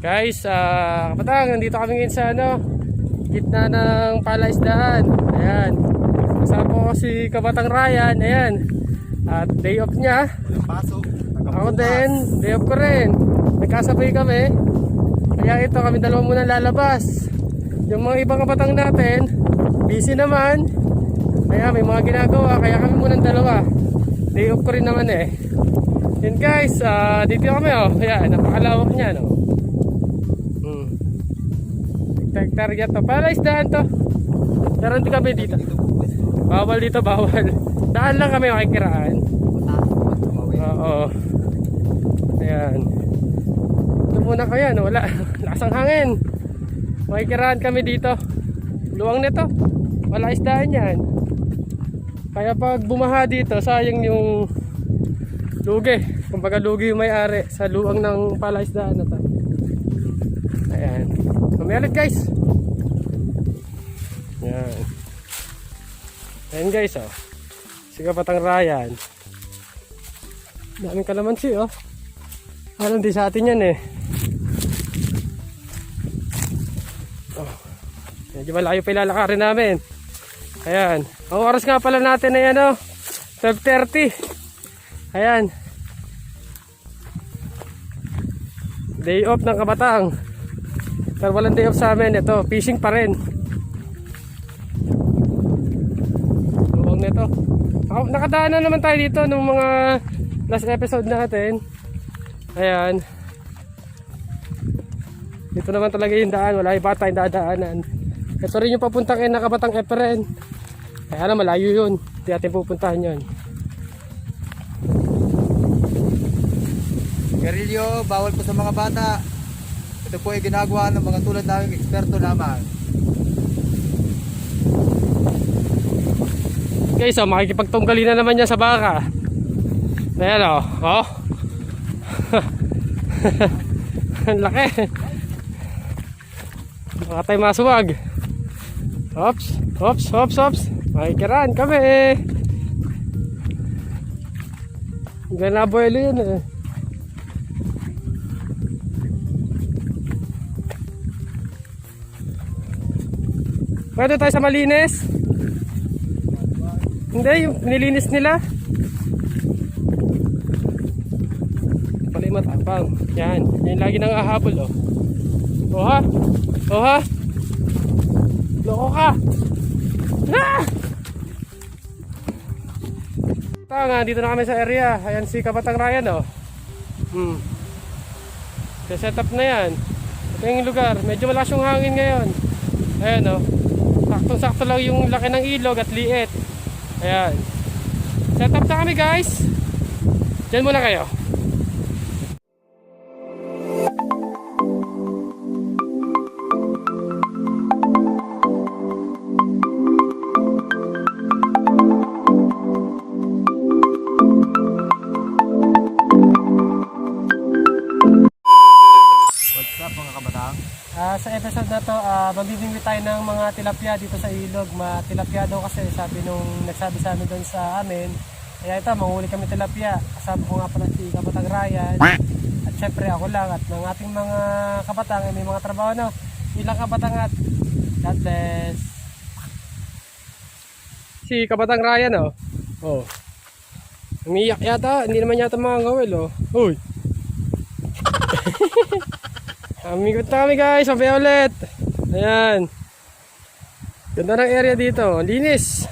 Guys, ah, kapatang, nandito kami ngayon sa ano, gitna ng palaisdaan. Ayan. Kasama ko si Kabatang Ryan. Ayan. At day off niya. Walang pasok. Ako din, day off ko rin. Nagkasabay kami. Kaya ito, kami dalawa muna lalabas. Yung mga ibang kabatang natin, busy naman. Kaya may mga ginagawa, kaya kami muna dalawa. Day off ko rin naman eh. Yan guys, ah, dito kami oh. Ayan, napakalawak niya no. Yan to. Para isdahan to. Pero hindi kami dito. Bawal dito, bawal. Daan lang kami makikiraan. Oo. Ayan. Ito muna kayo, no? Wala. Lakas ang hangin. Makikiraan kami dito. Luwang nito. Wala isdaan yan. Kaya pag bumaha dito, sayang yung lugi. Kumbaga lugi yung may-ari sa luwang ng palaisdaan na to. Ayan. Kumilit guys. Ayan. Ayan guys, oh. Si Kapatang Ryan. Daming kalamansi oh. Alam di sa atin yan eh. Oh. Medyo malayo pa ilalakarin namin. Ayan. Ang oras nga pala natin ay ano, 12.30. Ayan. Day off ng kabatang. Pero walang day off sa amin. Ito, fishing pa rin. Luwag nito. Nakadaan na naman tayo dito nung mga last episode natin. Ayan. Dito naman talaga yung daan. Wala iba tayong dadaanan. Ito rin yung papuntang ina kabatang Eperen. Kaya alam, malayo yun. Hindi natin pupuntahan yun. Garilyo, bawal po sa mga bata. Ito po ay ginagawa ng mga tulad naming eksperto lamang. Guys, oh, makikipagtunggali na naman yan sa baka. Ayan oh. Oh. Ang laki. Baka tayo masuwag. Ops, ops, ops, ops. Makikiraan kami. Nabuelo yun eh. Pwede tayo sa malinis? Hindi, yung nilinis nila. Pala yung matapang. Yan. Yan lagi nang ahabol, oh. Oh ha? Oh ha? Loko ka! Ah! Tanga, dito na kami sa area. Ayan si Kabatang Ryan, oh. Hmm. set up na yan. Ito yung lugar. Medyo malakas yung hangin ngayon. Ayan, oh. Saktong-sakto lang yung laki ng ilog at liit. Ayan. Set up na kami guys. Diyan muna kayo. Up mga kabatang? Ah, sa episode na to, uh, magbibingwi tayo ng mga tilapia dito sa ilog. Matilapia daw kasi sabi nung nagsabi sa amin doon sa amin. Kaya ito, manghuli kami tilapia. Kasama ko nga pala si Kapatang Ryan. At syempre ako lang at ng ating mga kabatang, eh, may mga trabaho no. Ilang kabatang at God bless. Si Kapatang Ryan oh. Oh. Umiyak yata, hindi naman yata mga gawil oh. Uy. Amigot na kami guys, sabay ulit. Ayan. Ganda ng area dito, linis.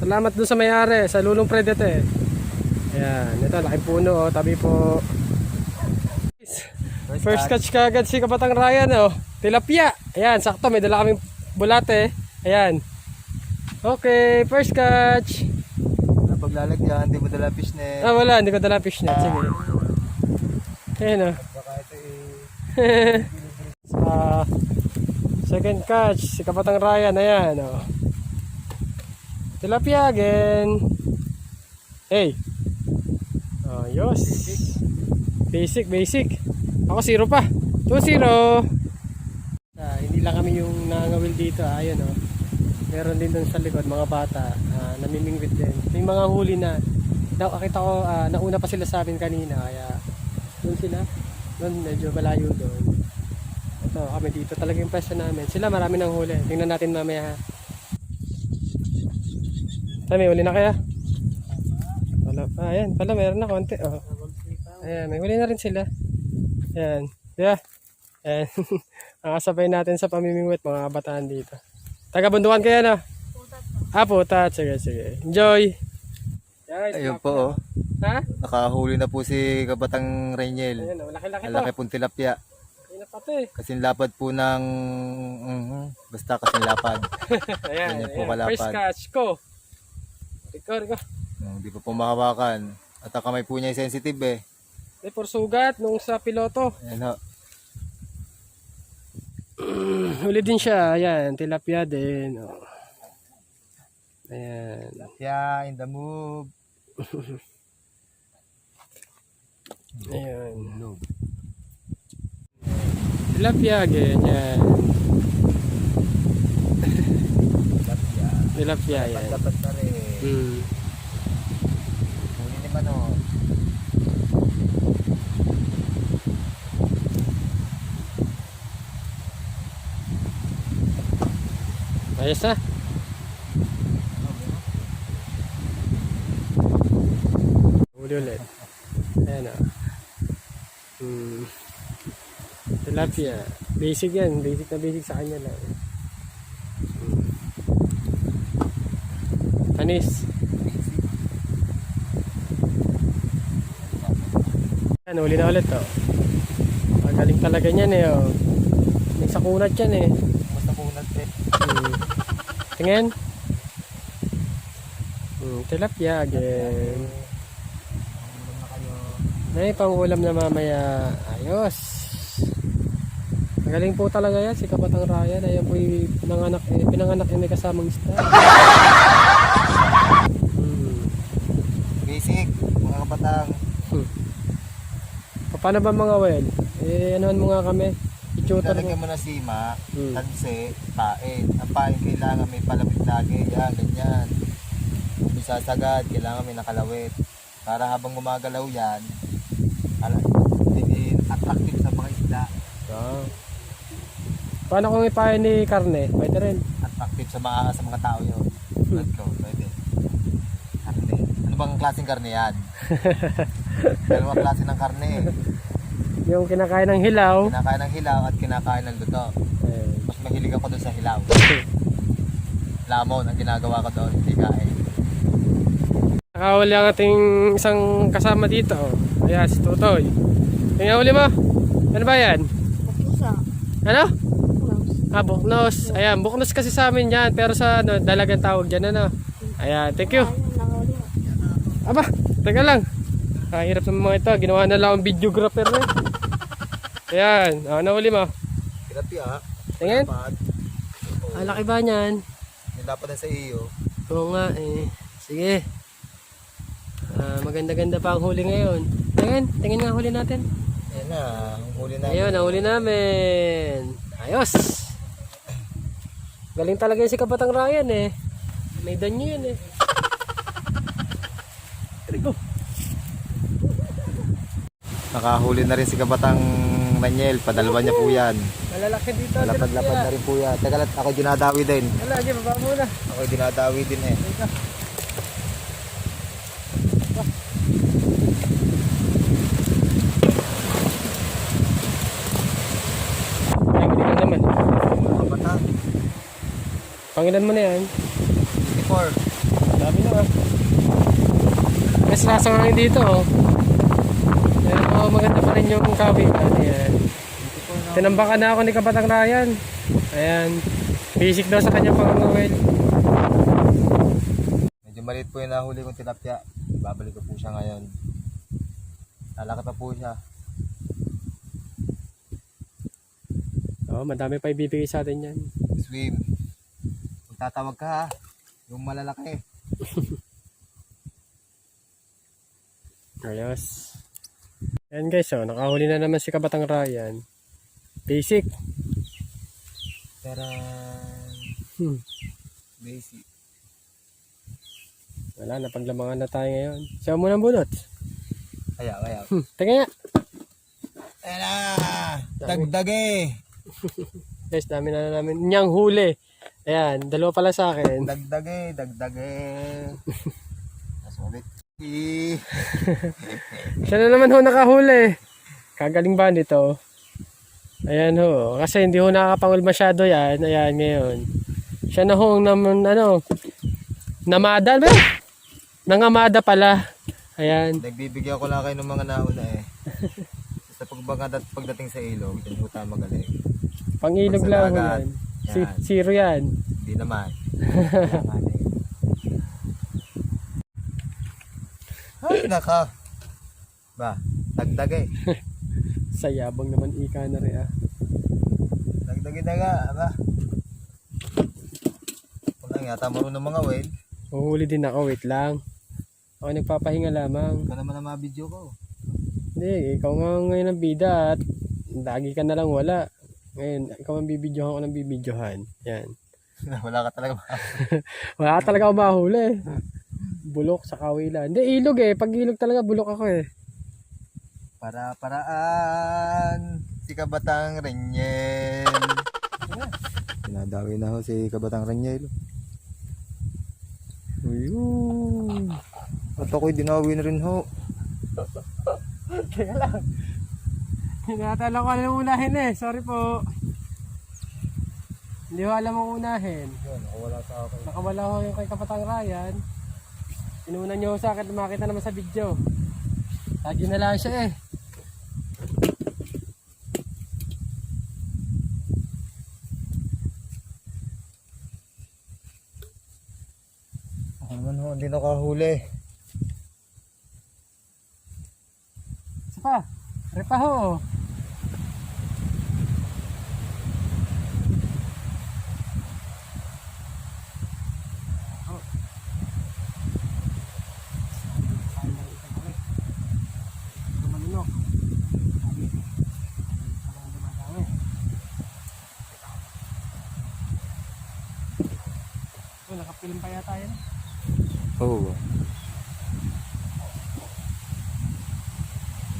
Salamat dun sa may-ari, sa Lulong Predete. Ayan, ito, laking puno oh, tabi po. First catch kagad si Kapatang Ryan oh. Tilapia. Ayan, sakto, may dala kaming bulate. Ayan. Okay, first catch. Na paglalagyan, hindi mo dala fishnet. Ah, wala, hindi ko dala fish net. Sige. Ayan oh. Baka ito eh. second catch si Kapatang Ryan ayan oh. tilapia again. Hey. Oh yos basic basic. Ako zero pa. 2-0 ah, hindi lang kami yung nangawil dito ah. ayun oh. Meron din dun sa likod mga bata. Ah, namimingwit din. May mga huli na. Nakakita ko ah, nauna pa sila sa amin kanina kaya doon sila. Doon medyo malayo doon Ito, kami dito talaga yung pwesto namin. Sila marami nang huli. Tingnan natin mamaya ha. May huli na kaya? Wala pa. Ayan, pala meron na konti. Oh. Ayan, may huli na rin sila. Ayan. Yeah. Ayan. Nakasabay natin sa pamimingwit mga kabataan dito. Taga bundukan kaya na? Ah, putat. Sige, sige. Enjoy. Guys, Ayun po, oh. Ha? Nakahuli na po si Kabatang Reniel. Ayan, oh, laki-laki to. laki pong tilapia. Ayun na pati. Kasing lapad po ng... mhm, basta kasing lapad. Ayan, Ganyan po ayan. kalapad. First catch ko. Rico, Rico. Hindi pa po makawakan. At ang kamay po niya sensitive eh. May por sugat nung sa piloto. Ayan ho. Huli din siya. Ayan, tilapia din. Oh. Ayan. Tilapia in the move. Ayan. Tilapia, ganyan. Tilapia. Tilapia, yan. Dapat na rin. Hmm. Huli naman oh. Ayos na. Huli ulit. Ayan o. Hmm. Tilapia. Basic yan. Basic na basic sa kanya lang. Panis. Yan, huli na ulit oh. Magaling talaga niyan eh oh. May sakunat yan eh. Basta punat eh. Hmm. Tingin. Hmm, tilapia again. Ano na kayo? May pangulam na mamaya. Ayos. Magaling po talaga yan si Kapatang Ryan. Ayan po yung pinanganak, eh, pinanganak yung may kasamang isda. Hmm. Basic, mga kabatang. Hmm. Paano ba mga well? Eh, anuhan mo nga kami. I-tutor mo. Lalagyan mo na sima, Hmm. tanse, pain. Ang pain kailangan may palapit lagi. Yan, ganyan. Kung sasagad, kailangan may nakalawit. Para habang gumagalaw yan, ala, din attractive sa mga isda. Ah. Paano kung ipain ni Karne? Pwede rin. Attractive sa mga sa mga tao yun. Tulad ko, pwede. Karne. Ano bang klaseng karne yan? Dalawang klase ng karne. Yung kinakain ng hilaw. Kinakain ng hilaw at kinakain ng luto. Eh, Mas mahilig ako doon sa hilaw. Lamon ang ginagawa ko doon, hindi kain. Nakahuli ang ating isang kasama dito. oh. Ayan, si Tutoy. Tingnan huli mo. Ano ba yan? Isa. Ano? Ah, buknos. Ayan, buknos kasi sa amin yan. Pero sa ano, dalagang tawag dyan, ano? Ayan, thank you. Aba, teka lang. Kahirap ng mga ito. Ginawa na lang akong videographer na. Ayan, ah, nahuli mo. Tilapia, Tingin. pad, Ah, laki ba niyan? nilapan na sa iyo. Oo nga eh. Sige. Ah, maganda-ganda pa ang huli ngayon. Tingin, tingin nga huli natin. Ayan na, ang huli na. Ayun, nahuli namin. Ayos. Galing talaga yung si Kapatang Ryan eh. May danyo yun eh. Rico. Nakahuli na rin si Kabatang Nanyel, padalwa niya po yan. Malalaki dito. Lapad-lapad na rin po yan. Teka lang, ako dinadawi din. Wala, di baba muna. Ako dinadawi din eh. Teka. Ay, hindi ka naman. Mga kabatang, Pangilan mo na yan. 54. Dami na ah. May sasangangin dito oh. Pero oh, maganda pa rin yung kawitan. Ayan. 54 na. Tinambakan na ako ni Kapatang Ryan. Ayan. Basic daw sa kanyang pangangawel. Medyo maliit po yung nahuli kong tilapia. Babalik ko po siya ngayon. Lalaki pa po siya. Oh, madami pa ibibigay sa atin yan. Swim. Tatawag ka ha, yung malalaki. Ayos. Ayan guys, oh, nakahuli na naman si Kabatang Ryan. Basic. Tara. Hmm. Basic. Wala, napaglamangan na tayo ngayon. Siya mo ng bunot. Ayaw, ayaw. Hmm, tingnan nga. Ayan na! Dagdag eh! Guys, dami na namin. Niyang huli. Ayan, dalawa pala sa akin. Dagdage. Tapos ulit. Eh, Siya na naman ho nakahuli. Kagaling ba nito? Ayan ho. Kasi hindi ho nakakapangul masyado yan. Ayan ngayon. Siya na ho naman ano. Namada ba? Nangamada pala. Ayan. Nagbibigyan ko lang kayo ng mga nauna eh. sa pagbaga pagdating sa ilog, dyan po tayo magaling. Pangilog lang ho yan. Si, Yan. zero yan. Hindi naman. Kailangan eh. Ay, naka. Ba, dagdag eh. Sayabang naman ika na rin ah. Dagdagin na nga, ba? Kung yata marunong mga whale, Uhuli din ako. Wait lang. Ako nagpapahinga lamang. ikaw naman ang mga video ko. Hindi, ikaw nga ngayon ang bida at lagi ka na lang wala. Ngayon, ikaw ang bibidyohan ko ng bibidyohan. Yan. Wala ka talaga ma- Wala ka talaga mahuli. Bulok sa kawilan. Hindi, ilog eh. Pag ilog talaga, bulok ako eh. Para paraan si Kabatang Renyel. Pinadawi na ho si Kabatang Renyel. Ayun. At ako'y dinawi na rin ho. Kaya lang. Hinatala ko alam unahin eh. Sorry po. Hindi ko alam ang unahin. Yun, wala sa akin. Nakawala ko yung kay Kapatang Ryan. Inuna niyo sa akin, makita naman sa video. Lagi na lang siya eh. Naman ho, hindi nakahuli. Isa pa. Repa ho. Oh, nakapilim pa yata yan. Oo. Oh.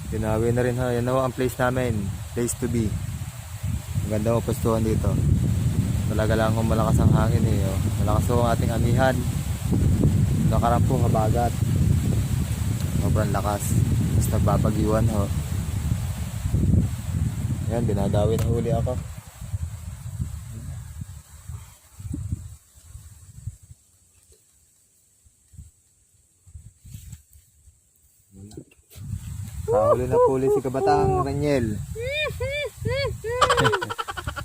Dinawi na rin ha. Yan na ang place namin. Place to be. Ang ganda ho pastuhan dito. Talaga lang kung malakas ang hangin eh. Oh. Malakas ang ating amihan. Nakarang po habagat. Sobrang lakas. Tapos nagbabagiwan ho. Yan, dinadawi na huli ako. Kahuli na puli si Kabatang Raniel.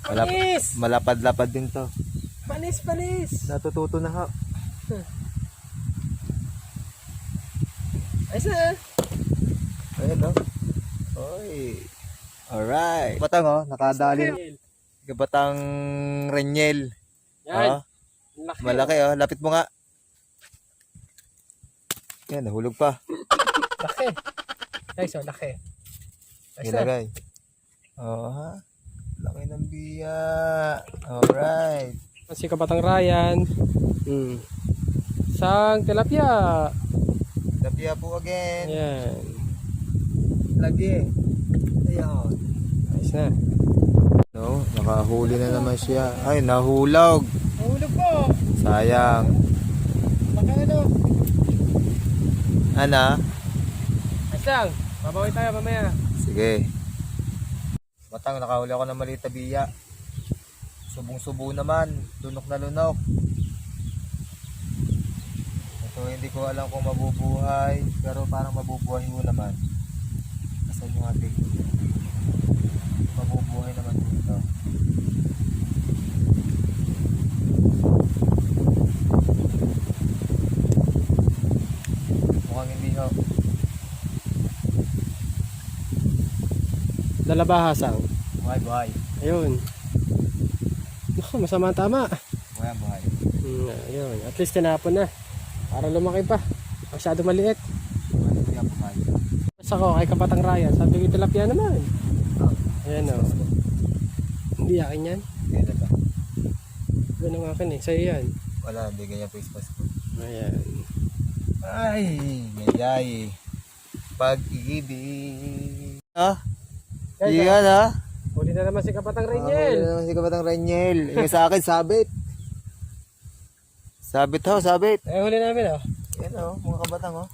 Malap Panis! malapad-lapad din to. Panis, panis! Natututo na ha. Ayos na. Ayun no. Oy. Alright. Batang oh, nakadali. Kabatang Raniel. Yan. Oh, Laki. malaki oh. Lapit mo nga. Yan, nahulog pa. Laki. Guys, oh, laki. Na. Ilagay. Oh ha. Laki ng biya. Alright. Si Kapatang Ryan. Hmm. Sang tilapia. Tapia po again. Ayan. Lagi. Ayun. Ayos na. No, nakahuli na naman siya. Ay, nahulog. Nahulog po. Sayang. Baka ano. Ana? Lang. Babawi tayo mamaya. Sige. Batang, nakahuli ako ng maliit na biya. Subong-subo naman. Lunok na lunok. Ito, hindi ko alam kung mabubuhay. Pero parang mabubuhay mo naman. Asan yung ating mabubuhay naman dito. Mukhang hindi ho. Dalabahasang. Buhay, buhay. Ayun. Naku, masama ang tama. Buhay, buhay. Hmm, ayun. At least tinapon na. Para lumaki pa. Masyado maliit. Buhay, ako kay Kapatang Ryan. Sabi ko tilapia naman. Ayan o. Hindi akin yan. Kaya ba? Yan ang akin eh. Sa'yo yan. Wala, hindi ganyan face mask ko. Ayan. Ay, gayay. Pag-ibig. Ah, Iyan ha. Huli na naman si Kapatang Huli Reniel. na naman si Kabatang Reniel. Yung sa akin, sabit. Sabit ho, sabit. Eh, huli namin oh. Yan o, mga kabatang o.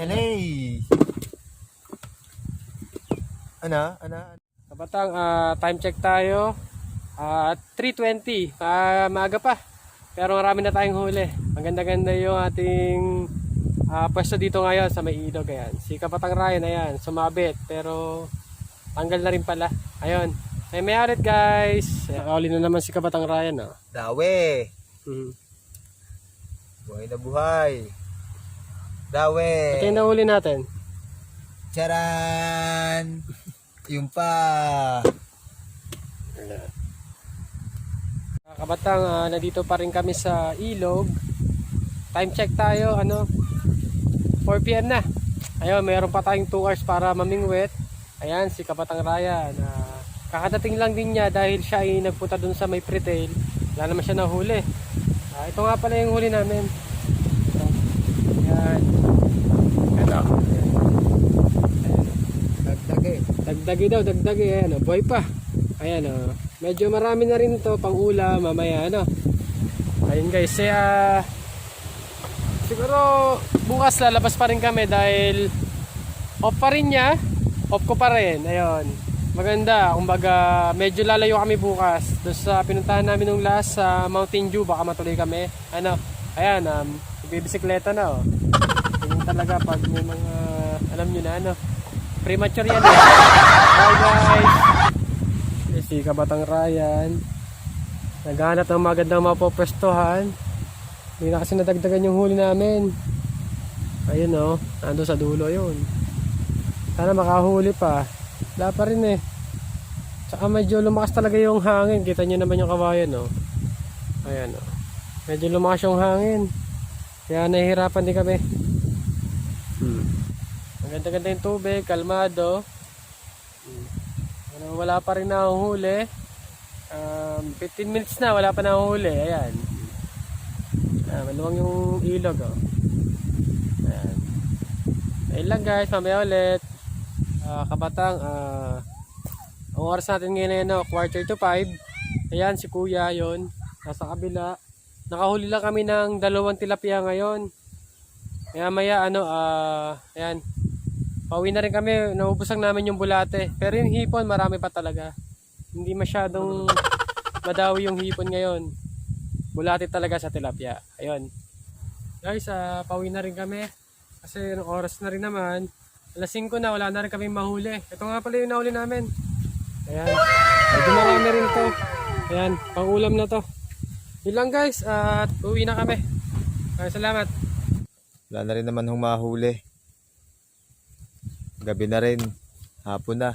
Helay! Ano? Ano? Kapatang, ah, time check tayo. At 3.20. Ah, maaga pa. Pero marami na tayong huli. Ang ganda-ganda yung ating ah, pwesto dito ngayon sa may ilog. Ayan. Si Kapatang Ryan, ayan, sumabit. Pero tanggal na rin pala. Ayun. May may ulit guys. Nakahuli na naman si Kapatang Ryan. Oh. Dawe! Hmm. Buhay na buhay. Dawe! Ito yung nahuli natin. Charan! Yung pa! Kabatang, ah, nandito pa rin kami sa ilog. Time check tayo, ano, 4 p.m. na. Ayun, mayroon pa tayong 2 hours para mamingwit. Ayan, si Kabatang Ryan. ah, kakadating lang din niya dahil siya ay nagpunta dun sa may pre-tail. Wala naman siya nahuli. Ah, ito nga pala yung huli namin. Ito. Ayan. Ito. Dagdagi. Dagdagi daw, dagdagi. Ayan, oh, buhay pa. Ayan, oh. Medyo marami na rin to pang ulam mamaya, ano. Ayun guys, kaya siguro bukas lalabas pa rin kami dahil off pa rin niya. Off ko pa rin. Ayun. Maganda. Kumbaga, medyo lalayo kami bukas. Doon sa pinuntahan namin nung last sa Mountain Dew. Baka matuloy kami. Ano, ayan, um, bibisikleta na, oh. Ganyan talaga pag may mga, alam nyo na, ano, premature yan, eh. Hi, guys. Eh, si Kabatang Ryan. Naghahanap ng magandang mapopwestohan. Hindi na kasi nadagdagan yung huli namin. Ayun oh, nando sa dulo yun. Sana makahuli pa. Wala pa rin eh. Tsaka medyo lumakas talaga yung hangin. Kita nyo naman yung kawayan oh. Ayan oh. Medyo lumakas yung hangin. Kaya nahihirapan din kami. Hmm. Ang ganda-ganda yung tubig, kalmado. Hmm. Ano, wala pa rin nahuhuli. Um, 15 minutes na, wala pa nahuhuli. Ayan. Ah, maluwang yung ilog oh. Ayan. Ayun lang guys, mamaya ulit. Ah, kabatang, ah, ang oras natin ngayon ay ano, quarter to 5. Ayan, si kuya yon Nasa kabila. Nakahuli lang kami ng dalawang tilapia ngayon. Kaya maya ano, ah, ayan. Pauwi na rin kami, naubos lang namin yung bulate. Pero yung hipon, marami pa talaga. Hindi masyadong madawi yung hipon ngayon. Bulate talaga sa tilapia. Ayun. Guys, ah, pauwi na rin kami. Kasi yung oras na rin naman. Alas 5 na, wala na rin kami mahuli. Ito nga pala yung nahuli namin. Ayan. Medyo marami rin to. Ayan, pang ulam na to. Yun lang guys, at uwi na kami. Maraming salamat. Wala na rin naman hong mahuli. Gabi na rin. Hapon na.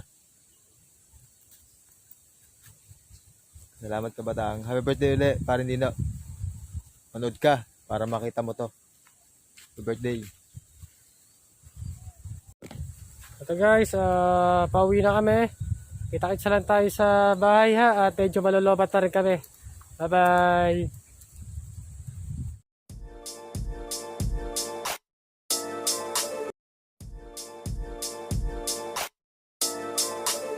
Salamat kabatang. Happy birthday ulit. Para hindi na. Manood ka. Para makita mo to. Happy birthday. Ito guys, ah, pauwi na kami. Kita-kitsa lang tayo sa bahay ha at medyo malolobat na rin kami. Bye bye!